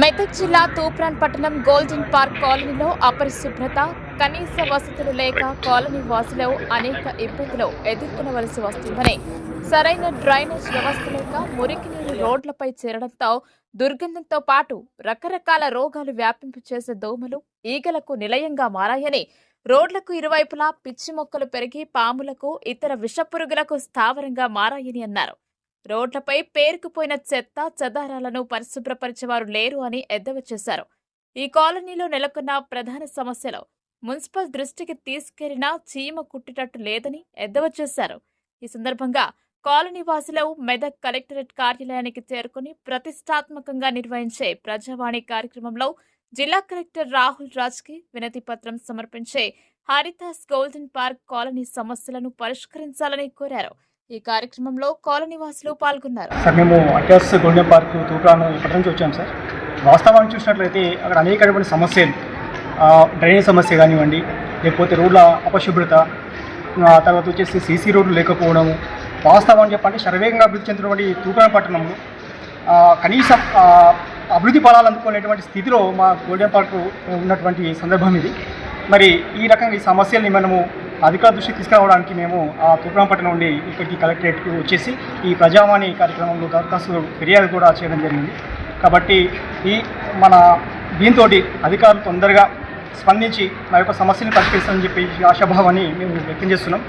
మెదక్ జిల్లా తూప్రాన్ పట్టణం golden park కాలనీలో అపరిశుభ్రత కనీస వసతులు లేక కాలనీ వాసులు అనేక ఇబ్బందులు ఎదుర్కొనవలసి వస్తుందని. సరైన డ్రైనేజ్ వ్యవస్థ లేక మురికి నీరు రోడ్లపై చేరడంతో దుర్గంధంతో పాటు రకరకాల రోగాలు వ్యాపింపు చేసే దోమలు ఈగలకు నిలయంగా మారాయని రోడ్లకు ఇరువైపులా పిచ్చి మొక్కలు పెరిగి పాములకు ఇతర విషపురుగులకు స్థావరంగా మారాయని అన్నారు. రోడ్లపై పేరుకుపోయిన చెత్త చెదారాలను పరిశుభ్రపరిచేవారు లేరు అని ఎద్దవ చేశారు. ఈ కాలనీలో నెలకొన్న ప్రధాన సమస్యలు మున్సిపల్ దృష్టికి తీసుకెళ్ళినా చీమ కుట్టినట్టు లేదని ఎద్దవ చేశారు. ఈ సందర్భంగా కాలనీ వాసులు మెదక్ కలెక్టరేట్ కార్యాలయానికి చేరుకుని ప్రతిష్టాత్మకంగా నిర్వహించే ప్రజావాణి కార్యక్రమంలో జిల్లా కలెక్టర్ రాహుల్ రాజ్కి వినతి పత్రం సమర్పించే హరితాస్ గోల్డెన్ పార్క్ కాలనీ సమస్యలను పరిష్కరించాలని కోరారు. ఈ కార్యక్రమంలో కాలనీవాసులు పాల్గొన్నారు. సార్ మేము అట్యాస్ గోల్డెన్ పార్క్ తూకాను ఇప్పటి నుంచి వచ్చాం సార్. వాస్తవాన్ని చూసినట్లయితే అక్కడ అనేకటువంటి సమస్యలు డ్రైనేజ్ సమస్య కానివ్వండి లేకపోతే రోడ్ల అపశుభ్రత తర్వాత వచ్చేసి సీసీ రోడ్లు లేకపోవడము వాస్తవం చెప్పంటే శరవేగంగా అభివృద్ధి చెందినటువంటి తూప్రాన్ పట్టణంలో కనీసం అభివృద్ధి ఫలాలు అందుకునేటువంటి స్థితిలో మా గోల్డెన్ పార్క్ ఉన్నటువంటి సందర్భం ఇది. మరి ఈ రకంగా ఈ సమస్యల్ని మనము అధికార దృష్టికి తీసుకురావడానికి మేము ఆ తూప్రాంపట్నం నుండి ఇక్కడికి కలెక్టరేట్కి వచ్చేసి ఈ ప్రజావాణి కార్యక్రమంలో దరఖాస్తు ఫిర్యాదు కూడా చేయడం జరిగింది. కాబట్టి ఈ మన దీంతో అధికారులు తొందరగా స్పందించి మా యొక్క సమస్యను పరిష్కరిస్తామని చెప్పి ఆశాభావాన్ని మేము వ్యక్తం చేస్తున్నాం.